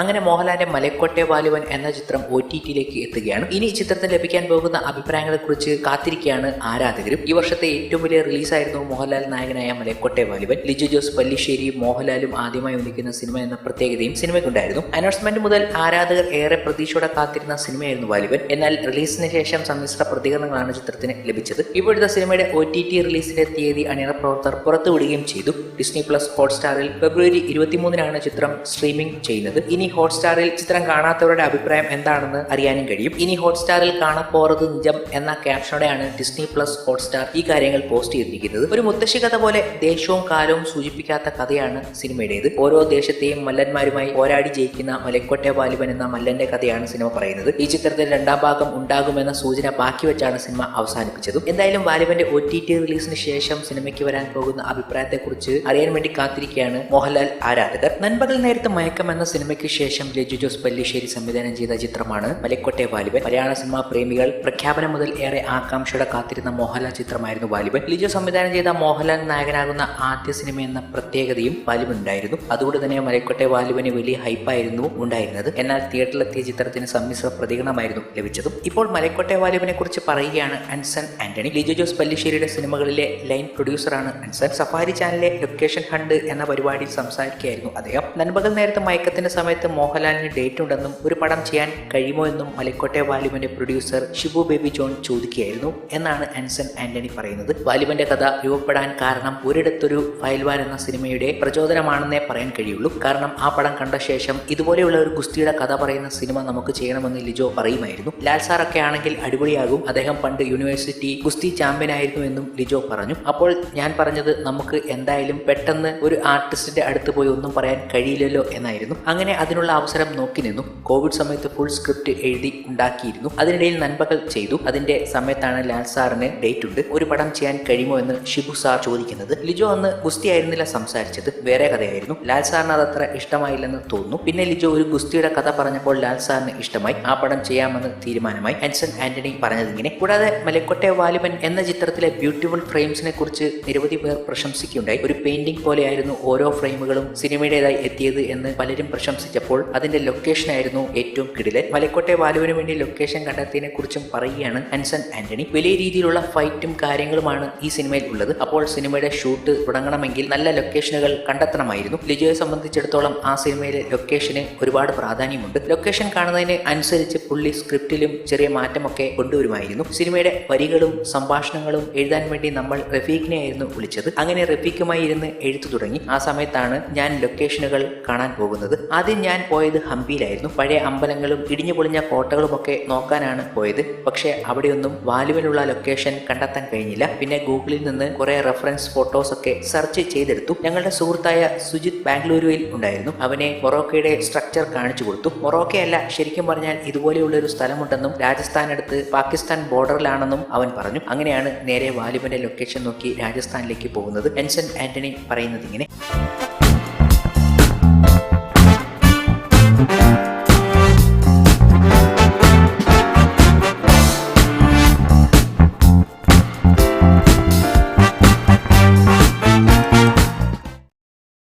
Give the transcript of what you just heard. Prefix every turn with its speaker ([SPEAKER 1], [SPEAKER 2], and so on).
[SPEAKER 1] അങ്ങനെ മോഹൻലാലിന്റെ മലക്കോട്ടെ ബാലുവൻ എന്ന ചിത്രം ഒ ടി ടിയിലേക്ക് എത്തുകയാണ് ഇനി ചിത്രത്തിന് ലഭിക്കാൻ പോകുന്ന അഭിപ്രായങ്ങളെക്കുറിച്ച് കാത്തിരിക്കുകയാണ് ആരാധകരും ഈ വർഷത്തെ ഏറ്റവും വലിയ റിലീസായിരുന്നു മോഹൻലാൽ നായകനായ മലക്കോട്ടെ ബാലുവൻ ലിജു ജോസ് പല്ലിശ്ശേരി മോഹൻലാലും ആദ്യമായി ഒന്നിക്കുന്ന സിനിമ എന്ന പ്രത്യേകതയും സിനിമയ്ക്കുണ്ടായിരുന്നു അനൗൺസ്മെന്റ് മുതൽ ആരാധകർ ഏറെ പ്രതീക്ഷയോടെ കാത്തിരുന്ന സിനിമയായിരുന്നു ബാലുവൻ എന്നാൽ റിലീസിന് ശേഷം സമ്മിശ്ര പ്രതികരണങ്ങളാണ് ചിത്രത്തിന് ലഭിച്ചത് ഇപ്പോഴത്തെ സിനിമയുടെ ഒ ടി ടി റിലീസിന്റെ തീയതി അണിയറ പ്രവർത്തകർ പുറത്തുവിടുകയും ചെയ്തു ഡിസ്നി പ്ലസ് ഹോട്ട്സ്റ്റാറിൽ ഫെബ്രുവരി ഇരുപത്തിമൂന്നിനാണ് ചിത്രം സ്ട്രീമിംഗ് ചെയ്യുന്നത് ഇനി ഹോട്ട്സ്റ്റാറിൽ ചിത്രം കാണാത്തവരുടെ അഭിപ്രായം എന്താണെന്ന് അറിയാനും കഴിയും ഇനി ഹോട്ട്സ്റ്റാറിൽ കാണപ്പോറത് നിജം എന്ന ക്യാപ്ഷനോടെയാണ് ഡിസ്നി പ്ലസ് ഹോട്ട്സ്റ്റാർ ഈ കാര്യങ്ങൾ പോസ്റ്റ് ചെയ്തിരിക്കുന്നത് ഒരു മുത്തശ്ശി കഥ പോലെ ദേശവും കാലവും സൂചിപ്പിക്കാത്ത കഥയാണ് സിനിമയുടേത് ഓരോ ദേശത്തെയും മല്ലന്മാരുമായി പോരാടി ജയിക്കുന്ന മലക്കോട്ട ബാലിബൻ എന്ന മല്ലന്റെ കഥയാണ് സിനിമ പറയുന്നത് ഈ ചിത്രത്തിൽ രണ്ടാം ഭാഗം ഉണ്ടാകുമെന്ന സൂചന ബാക്കി വെച്ചാണ് സിനിമ അവസാനിപ്പിച്ചതും എന്തായാലും ബാലിബന്റെ ഒ ടി ടി റിലീസിന് ശേഷം സിനിമയ്ക്ക് വരാൻ പോകുന്ന അഭിപ്രായത്തെക്കുറിച്ച് അറിയാൻ വേണ്ടി കാത്തിരിക്കുകയാണ് മോഹൻലാൽ ആരാധകർ നൻപകൽ നേരത്തെ മയക്കം എന്ന സിനിമയ്ക്ക് ശേഷം രജു ജോസ് പല്ലിശ്ശേരി സംവിധാനം ചെയ്ത ചിത്രമാണ് മലക്കോട്ടെ വാലിബൻ മലയാള സിനിമാ പ്രേമികൾ പ്രഖ്യാപനം മുതൽ ഏറെ ആകാംക്ഷയുടെ കാത്തിരുന്ന മോഹൻലാൽ ചിത്രമായിരുന്നു വാലിബൻ ലിജു സംവിധാനം ചെയ്ത മോഹൻലാൽ നായകനാകുന്ന ആദ്യ സിനിമ എന്ന പ്രത്യേകതയും വാലിബൻ ഉണ്ടായിരുന്നു അതുകൊണ്ട് തന്നെ മലക്കോട്ടെ വാലിബന് വലിയ ഹൈപ്പായിരുന്നു ഉണ്ടായിരുന്നത് എന്നാൽ തിയേറ്ററിലെത്തിയ ചിത്രത്തിന് സമ്മിശ്ര പ്രതികരണമായിരുന്നു ലഭിച്ചതും ഇപ്പോൾ മലക്കോട്ടെ വാലിബിനെ കുറിച്ച് പറയുകയാണ് അൻസൺ ആന്റണി ലിജു ജോസ് പല്ലിശ്ശേരിയുടെ സിനിമകളിലെ ലൈൻ പ്രൊഡ്യൂസറാണ് അൻസൺ സഫാരി ചാനലിലെ ലൊക്കേഷൻ ഹണ്ട് എന്ന പരിപാടിയിൽ സംസാരിക്കുകയായിരുന്നു അദ്ദേഹം നൻപകൽ നേരത്തെ മയക്കത്തിന്റെ സമയത്ത് മോഹൻലാലിന് ഡേറ്റ് ഉണ്ടെന്നും ഒരു പടം ചെയ്യാൻ കഴിയുമോ എന്നും മലക്കോട്ടെ വാലിബന്റെ പ്രൊഡ്യൂസർ ഷിബു ബേബി ജോൺ ചോദിക്കുകയായിരുന്നു എന്നാണ് ആൻസൺ ആന്റണി പറയുന്നത് വാലിബന്റെ കഥ രൂപപ്പെടാൻ കാരണം ഒരിടത്തൊരു ഫയൽവാൻ എന്ന സിനിമയുടെ പ്രചോദനമാണെന്നേ പറയാൻ കഴിയുള്ളൂ കാരണം ആ പടം കണ്ട ശേഷം ഇതുപോലെയുള്ള ഒരു ഗുസ്തിയുടെ കഥ പറയുന്ന സിനിമ നമുക്ക് ചെയ്യണമെന്ന് ലിജോ പറയുമായിരുന്നു ലാൽ സാറൊക്കെ ആണെങ്കിൽ അടിപൊളിയാകും അദ്ദേഹം പണ്ട് യൂണിവേഴ്സിറ്റി ഗുസ്തി ചാമ്പ്യൻ ആയിരുന്നു എന്നും ലിജോ പറഞ്ഞു അപ്പോൾ ഞാൻ പറഞ്ഞത് നമുക്ക് എന്തായാലും പെട്ടെന്ന് ഒരു ആർട്ടിസ്റ്റിന്റെ അടുത്ത് പോയി ഒന്നും പറയാൻ കഴിയില്ലല്ലോ എന്നായിരുന്നു അങ്ങനെ അതിനു അതിനുള്ള അവസരം നോക്കി നിന്നു കോവിഡ് സമയത്ത് ഫുൾ സ്ക്രിപ്റ്റ് എഴുതി ഉണ്ടാക്കിയിരുന്നു അതിനിടയിൽ നൻപകൾ ചെയ്തു അതിന്റെ സമയത്താണ് ലാൽ സാറിന് ഡേറ്റ് ഉണ്ട് ഒരു പടം ചെയ്യാൻ കഴിയുമോ എന്ന് ഷിബു സാർ ചോദിക്കുന്നത് ലിജോ അന്ന് ഗുസ്തി ആയിരുന്നില്ല സംസാരിച്ചത് വേറെ കഥയായിരുന്നു ലാൽ സാറിന് അത് അത്ര ഇഷ്ടമായില്ലെന്ന് തോന്നുന്നു പിന്നെ ലിജോ ഒരു ഗുസ്തിയുടെ കഥ പറഞ്ഞപ്പോൾ ലാൽ സാറിന് ഇഷ്ടമായി ആ പടം ചെയ്യാമെന്ന് തീരുമാനമായി ഹൻസൺ ആന്റണി പറഞ്ഞതിങ്ങനെ കൂടാതെ മലക്കോട്ടെ വാലിബൻ എന്ന ചിത്രത്തിലെ ബ്യൂട്ടിഫുൾ ഫ്രെയിംസിനെ കുറിച്ച് നിരവധി പേർ പ്രശംസിക്കുണ്ടായി ഒരു പെയിന്റിംഗ് പോലെയായിരുന്നു ഓരോ ഫ്രെയിമുകളും സിനിമയുടേതായി എത്തിയത് എന്ന് പലരും പ്രശംസിച്ചപ്പോൾ കണ്ടപ്പോൾ അതിന്റെ ലൊക്കേഷൻ ആയിരുന്നു ഏറ്റവും കിടിലൻ മലക്കോട്ടെ വാലുവിന് വേണ്ടി ലൊക്കേഷൻ കണ്ടെത്തിയതിനെ കുറിച്ചും പറയുകയാണ് ഹൻസൻ ആന്റണി വലിയ രീതിയിലുള്ള ഫൈറ്റും കാര്യങ്ങളുമാണ് ഈ സിനിമയിൽ ഉള്ളത് അപ്പോൾ സിനിമയുടെ ഷൂട്ട് തുടങ്ങണമെങ്കിൽ നല്ല ലൊക്കേഷനുകൾ കണ്ടെത്തണമായിരുന്നു ലിജോയെ സംബന്ധിച്ചിടത്തോളം ആ സിനിമയിലെ ലൊക്കേഷന് ഒരുപാട് പ്രാധാന്യമുണ്ട് ലൊക്കേഷൻ കാണുന്നതിന് അനുസരിച്ച് പുള്ളി സ്ക്രിപ്റ്റിലും ചെറിയ മാറ്റമൊക്കെ കൊണ്ടുവരുമായിരുന്നു സിനിമയുടെ വരികളും സംഭാഷണങ്ങളും എഴുതാൻ വേണ്ടി നമ്മൾ റഫീഖിനെ ആയിരുന്നു വിളിച്ചത് അങ്ങനെ റഫീഖുമായി ഇരുന്ന് എഴുത്തു തുടങ്ങി ആ സമയത്താണ് ഞാൻ ലൊക്കേഷനുകൾ കാണാൻ പോകുന്നത് ആദ്യം ഞാൻ ഞാൻ പോയത് ഹംപിയിലായിരുന്നു പഴയ അമ്പലങ്ങളും ഇടിഞ്ഞു പൊളിഞ്ഞ കോട്ടകളുമൊക്കെ നോക്കാനാണ് പോയത് പക്ഷേ അവിടെയൊന്നും വാലുവിലുള്ള ലൊക്കേഷൻ കണ്ടെത്താൻ കഴിഞ്ഞില്ല പിന്നെ ഗൂഗിളിൽ നിന്ന് കുറെ റെഫറൻസ് ഫോട്ടോസ് ഒക്കെ സെർച്ച് ചെയ്തെടുത്തു ഞങ്ങളുടെ സുഹൃത്തായ സുജിത് ബാംഗ്ലൂരുവിൽ ഉണ്ടായിരുന്നു അവനെ മൊറോക്കയുടെ സ്ട്രക്ചർ കാണിച്ചു കൊടുത്തു മൊറോക്കയല്ല ശരിക്കും പറഞ്ഞാൽ ഇതുപോലെയുള്ള ഒരു സ്ഥലമുണ്ടെന്നും രാജസ്ഥാൻ അടുത്ത് പാകിസ്ഥാൻ ബോർഡറിലാണെന്നും അവൻ പറഞ്ഞു അങ്ങനെയാണ് നേരെ വാലുവിന്റെ ലൊക്കേഷൻ നോക്കി രാജസ്ഥാനിലേക്ക് പോകുന്നത് എൻസൻ ആന്റണി പറയുന്നത് ഇങ്ങനെ